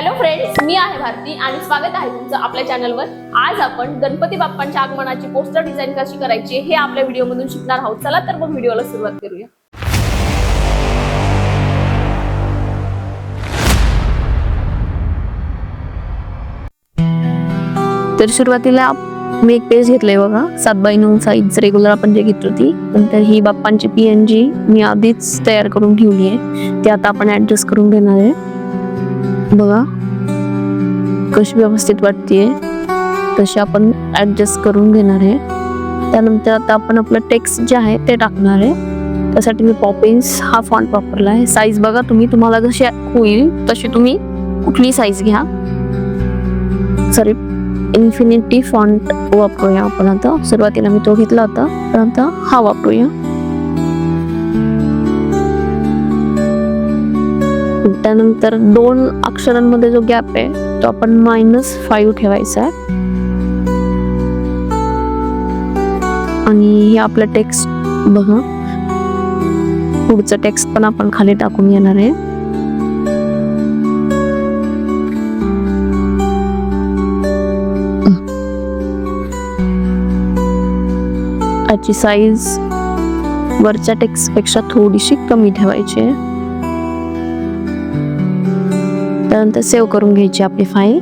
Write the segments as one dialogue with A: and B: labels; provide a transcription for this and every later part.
A: Hello friends मी आहे भारती आणि स्वागत आहे तुमचं आपल्या चॅनलवर आज आपण गणपती बाप्पांच्या आगमनाची पोस्टर डिझाईन कशी करायची हे आपल्या व्हिडिओमधून शिकणार आहोत. चला तर मग व्हिडिओला सुरुवात करूया.
B: तर सुरुवातीला मी एक पेज घेतलंय बघा. सात बाय नऊ साईज रेग्युलर आपण जे घेतली होती. नंतर ही बाप्पांची पीएनजी मी आधीच तयार करून ठेवली आहे. ती आता आपण ऍडजस्ट करून घेणार आहे. बघा. कशी व्यवस्थित वाटते तशी आपण ऍडजस्ट करून घेणार आहे. त्यानंतर आता आपण आपलं टेक्स्ट जे आहे ते टाकणार आहे. त्यासाठी मी पॉपिन्स हा फॉन्ट वापरला आहे. साईज बघा तुम्ही तुम्हाला जशी होईल तशी तुम्ही कुठली साईज घ्या. सॉरी इन्फिनिटी फॉन्ट वापरूया आपण आता. सुरुवातीला मी तो घेतला होता. पण आता हा वापरूया. त्यानंतर दोन अक्षरांमध्ये जो गॅप आहे तो आपण मायनस फाईव्ह ठेवायचा आहे. आणि हे आपलं टेक्स्ट बघा. पुढचं टेक्स्ट पण आपण खाली टाकून येणार आहे. याची साईज वरच्या टेक्स्टपेक्षा थोडीशी कमी ठेवायची आहे. त्यानंतर सेव्ह करून घ्यायची आपली फाईल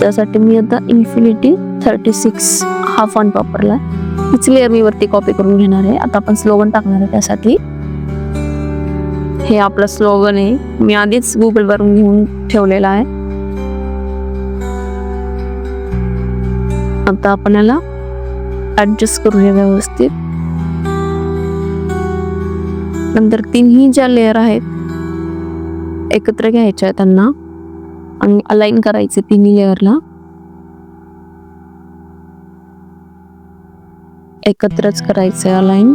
B: त्यासाठी मी आता इन्फिनिटी थर्टी सिक्स हा फॉन्ट वापरला हीच लेअर मी वरती कॉपी करून घेणार आहे. आता आपण स्लोगन टाकणार आहे त्यासाठी. हे आपलं स्लोगन आहे. मी आधीच गुगलवरून घेऊन ठेवलेला आहे. आता आपण याला ॲडजस्ट करूया व्यवस्थित. नंतर तिन्ही ज्या लेअर आहेत एकत्र घ्यायच्या आहेत त्यांना आणि अलाईन करायचे तिन्ही लेअरला एकत्रच करायचे अलाईन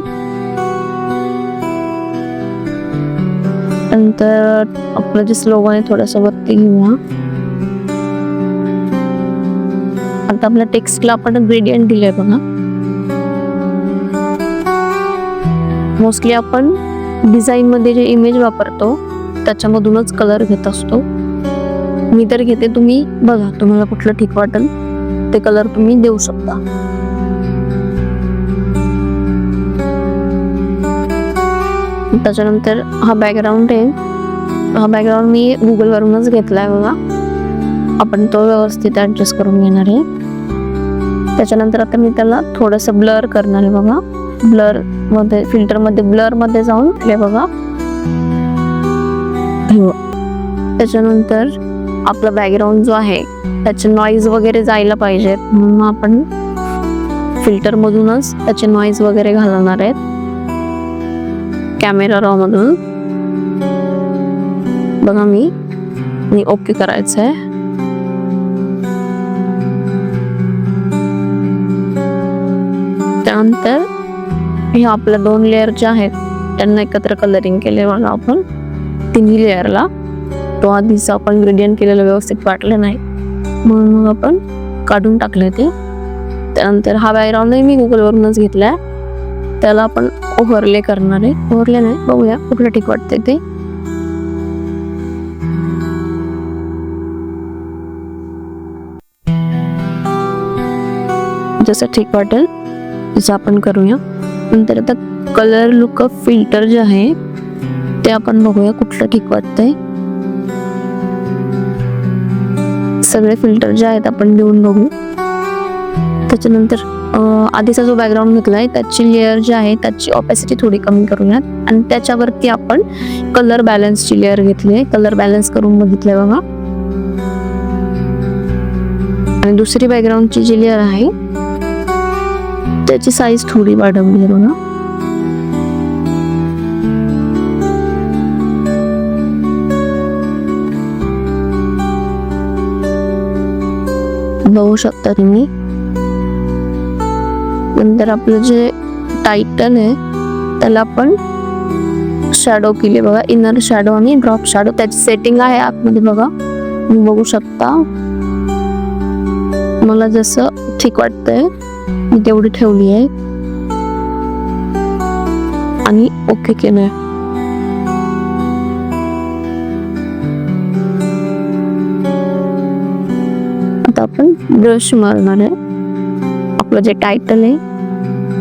B: नंतर आपलं जे स्लोगन आहे थोडस वरती घेऊया. आता आपल्या टेक्स्टला आपण ग्रेडियंट दिले बघा. मोस्टली आपण डिझाईनमध्ये जे इमेज वापरतो त्याच्यामधूनच कलर घेत असतो. मी तर घेते तुम्ही बघा तुम्हाला कुठलं ठीक वाटेल ते कलर तुम्ही देऊ शकता. त्याच्यानंतर हा बॅकग्राऊंड आहे. हा बॅकग्राऊंड मी गुगलवरूनच घेतला घेतलाय बघा. आपण तो व्यवस्थित ऍडजस्ट करून घेणार आहे. त्याच्यानंतर आता मी त्याला थोडस ब्लर करणार आहे बघा. ब्लरमध्ये फिल्टरमध्ये ब्लरमध्ये जाऊन हे बघा. त्याच्यानंतर आपला बॅकग्राऊंड जो आहे त्याचे नॉईज वगैरे जायला पाहिजेत म्हणून आपण फिल्टर मधूनच त्याचे नॉईज वगैरे घालणार आहेत. कॅमेरा रॉ मधून. बघा मी. आणि ओके करायचं आहे त्यानंतर हे आपल्या दोन लेअर जे आहेत त्यांना एकत्र कलरिंग केले बघा आपण. तिन्ही लेअरला तो आधीच आपण ग्रेडियंट केलेलं व्यवस्थित वाटलं नाही. म्हणून मग आपण काढून टाकले ते. त्यानंतर हा बॅकग्राऊंडही मी गुगलवरूनच घेतलाय. त्याला आपण ओव्हरले करणार आहे. ओव्हरले नाही बघूया कुठलं ठीक वाटते ते. जसं ठीक वाटेल तसं आपण करूया. नंतर आता कलर लुक फिल्टर जे आहे ते आपण बघूया कुठलं ठीक वाटतंय. सगळे फिल्टर जे आहेत आपण देऊन बघू. त्याच्यानंतर आधीचा जो बॅकग्राऊंड घेतलाय त्याची लेअर जी आहे त्याची ऑपॅसिटी थोडी कमी करूयात. आणि त्याच्यावरती आपण कलर बॅलन्सची लेअर घेतली आहे. कलर बॅलन्स करून बघितलंय बघा. आणि दुसरी बॅकग्राऊंडची जी लेअर आहे त्याची साईज थोडी वाढवली आहे बघा. बघू शकता तुम्ही. नंतर आपलं जे टायटन आहे त्याला आपण शॅडो केली बघा. इनर शॅडो आणि ड्रॉप शॅडो त्याची सेटिंग आहे आतमध्ये बघा. तुम्ही बघू शकता. मला जसं ठीक वाटतंय. मी तेवढी ठेवली आहे. आणि ओके केलंय. आता आपण ब्रश मारणार आहे. आपलं जे टायटल आहे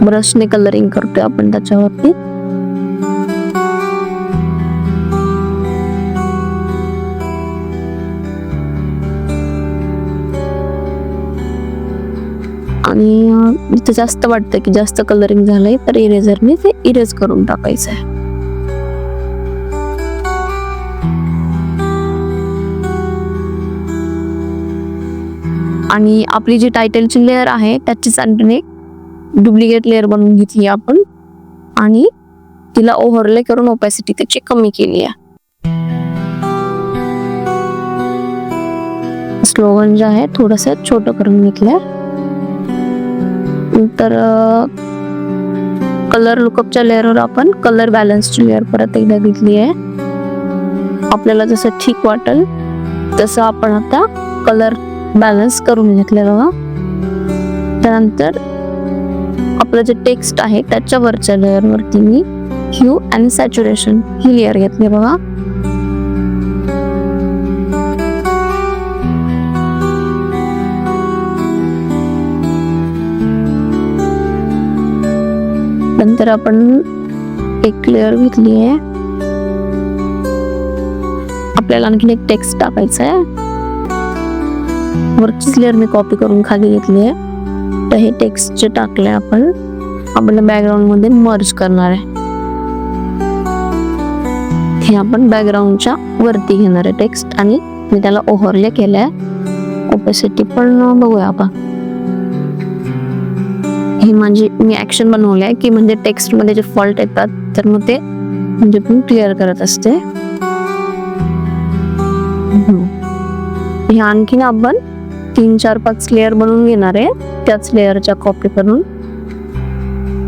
B: ब्रशने कलरिंग करतोय आपण त्याच्यावरती. आणि इथं जास्त वाटतं की जास्त कलरिंग झालंय तर इरेझरने ते इरेज करून टाकायचं आहे आणि आपली जी टायटलची लेअर आहे त्याचीच आणखीन एक डुप्लिकेट लेअर बनवून घेतली आपण. आणि तिला ओव्हरले करून ओपॅसिटी त्याची कमी केली आहे. स्लोगन जे आहे थोडस छोटं करून घेतलं नंतर कलर लुकअपच्या लेअरवर आपण कलर बॅलन्सची लेअर परत एकदा घेतली आहे. आपल्याला जसं ठीक वाटेल तसं आपण आता कलर बॅलन्स करून घेतलेला त्यानंतर आपलं जे टेक्स्ट आहे त्याच्यावरच्या लेअरवरती मी ह्यू आणि सॅच्युरेशन ही लेअर घेतली बघा. नंतर आपण एक लेअर घेतली आहे. आपल्याला आणखीन एक टेक्स्ट टाकायचा आहे. वरचीच लेअर मी कॉपी करून खाली घेतली आहे. तर हे टेक्स्ट जे टाकले आपण आपल्या बॅकग्राऊंडमध्ये मर्ज करणार आहे. हे आपण बॅकग्राऊंडच्या वरती घेणार आहे टेक्स्ट आणि मी त्याला ओव्हरले केलंय. ओपेसिटी पण बघूया आपण. काही माझी मी ॲक्शन बनवले आहे की म्हणजे टेक्स्टमध्ये जे फॉल्ट येतात तर मग ते म्हणजे पण क्लिअर करत असते. हे आणखीन आपण तीन चार पाच लेअर बनवून घेणार आहे त्याच लेअरच्या कॉपी करून.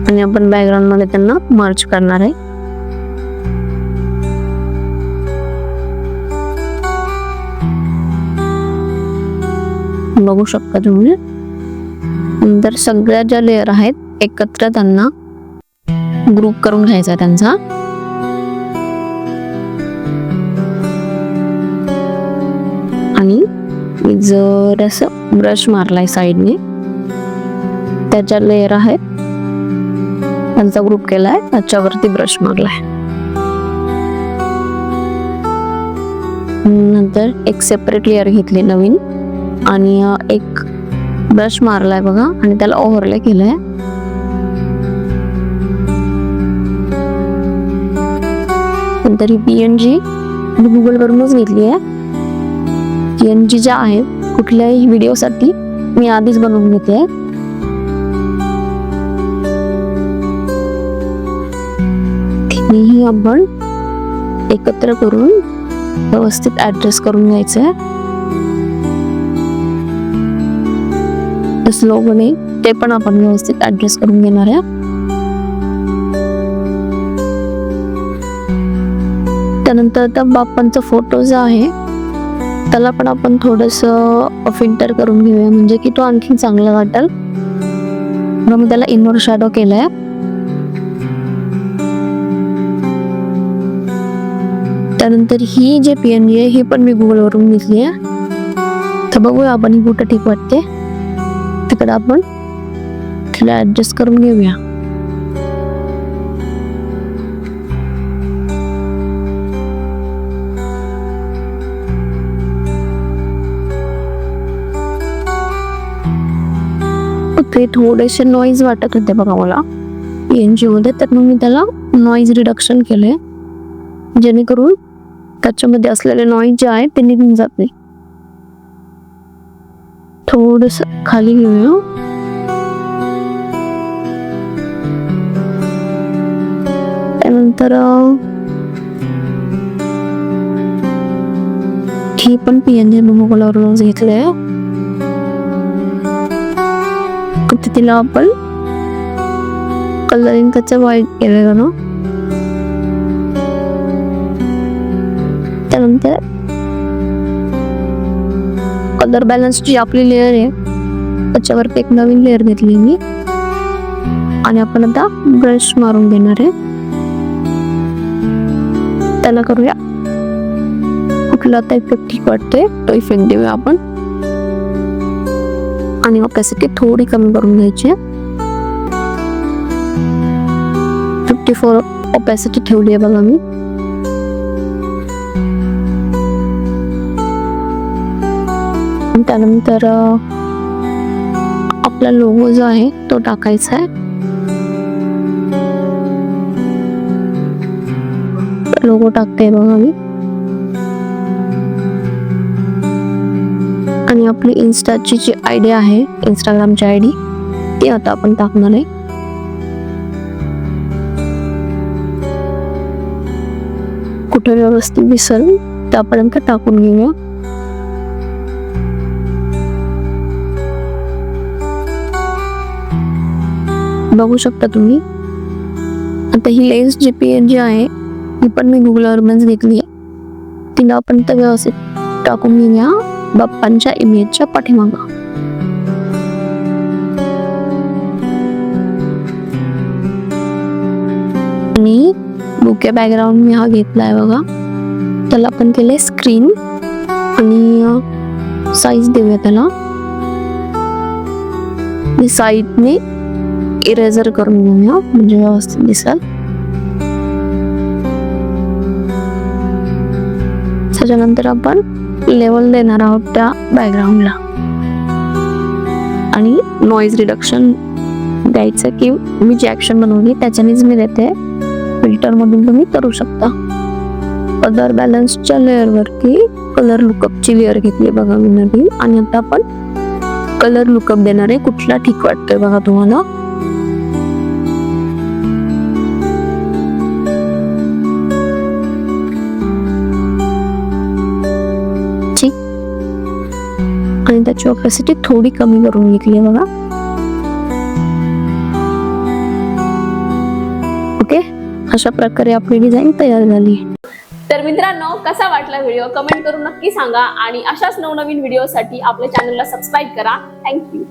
B: आणि आपण बॅकग्राऊंडमध्ये त्यांना मर्च करणार आहे. बघू शकता तुम्ही. नंतर सगळ्या ज्या लेअर आहेत एकत्र त्यांना ग्रुप करून घ्यायचा त्यांचा. आणि मी जर असं ब्रश मारलाय साईडने त्याच्या लेअर आहेत त्यांचा ग्रुप केलाय त्याच्यावरती ब्रश मारलाय. नंतर एक सेपरेट लेअर घेतली नवीन. आणि एक ब्रश मारलाय बघा आणि त्याला ओव्हरले केलंय. नंतर ही पीएनजी मी गुगलवरूनच घेतली आहे. पीएनजी ज्या आहेत कुठल्याही व्हिडिओसाठी मी आधीच बनवून घेते. ही आपण एकत्र करून व्यवस्थित ऍडजस्ट करून घ्यायचं आहे घ्यायचंय स्लोगने ते पण आपण व्यवस्थित ऍडजस्ट करून घेणार आहे. त्यानंतर त्या बाप्पांचा फोटो जो आहे त्याला पण आपण थोडस फिल्टर करून घेऊया. म्हणजे की तो आणखी चांगला वाटेल. मग मी त्याला इनोर शॅडो केलाय. त्यानंतर ही जे पीएनजी आहे ही पण मी गुगल वरून घेतली आहे. तर बघूया आपण ही कुठं ठीक वाटते. तर आपण तिला ऍडजस्ट करून घेऊया. ते थोडेसे नॉईज वाटत होते बघा मला. पीएनजी मध्ये तर मग मी त्याला नॉईज रिडक्शन केलंय. जेणेकरून त्याच्यामध्ये असलेले नॉईज जे आहे ते निघून जात नाही थोडस खाली घेऊया त्यानंतर अं, ही पण पीएनजी मोबाईलवरून घेतलंय तर तिला आपण कलरिंग त्याचं वाईट केलं ना त्यानंतर कलर बॅलन्स जी आपली लेअर आहे. त्याच्यावरती एक नवीन लेअर घेतली मी. आणि आपण आता ब्रश मारून घेणार आहे. त्याला करूया. कुठला आता इफेक्ट ठीक वाटतोय तो इफेक्ट देऊया आपण. आणि ऑपॅसिटी थोडी कमी करून घ्यायची फिफ्टी फोर ऑपॅसिटी ठेवली आहे बघा मी. त्यानंतर आपला लोगो जो आहे तो टाकायचा आहे. लोगो टाकते बघा मी आणि आपली इन्स्टाची जी आय डी आहे इंस्टाग्रामची आय डी ती आता आपण टाकणार आहे. कुठे व्यवस्थित दिसल त्यापर्यंत टाकून घेऊया. बघू शकता तुम्ही. आता ही लेन्स जी पी जी आहे ही पण मी गुगलवरूनच घेतली आहे. तिला आपण तर व्यवस्थित टाकून घेऊया बाप्पांच्या इमेजच्या पाठीमाग. आणि बुके बॅकग्राऊंड मी हा घेतलाय बघा. त्याला आपण केले स्क्रीन आणि साईज देऊया त्याला. इरेझर करून घेऊया. म्हणजे व्यवस्थित दिसेल. त्याच्यानंतर आपण लेवल देणार आहोत त्या बॅकग्राऊंडला आणि नॉईज रिडक्शन द्यायचं की मी जी ॲक्शन बनवली त्याच्यानेच मी देते. फिल्टरमधून तुम्ही करू शकता. कलर बॅलन्सच्या लेअरवरती कलर लुकअपची लेअर घेतली बघा मी नवीन. आणि आता आपण कलर लुकअप देणार आहे. कुठला ठीक वाटतोय बघा तुम्हाला. त्याची ऑपॅसिटी थोडी कमी करून घेतली आहे बघा. ओके अशा प्रकारे आपली डिझाईन तयार झाली
A: तर मित्रांनो कसा वाटला व्हिडिओ कमेंट करून नक्की सांगा आणि अशाच नवनवीन व्हिडिओसाठी आपल्या चॅनलला सबस्क्राईब करा. थँक्यू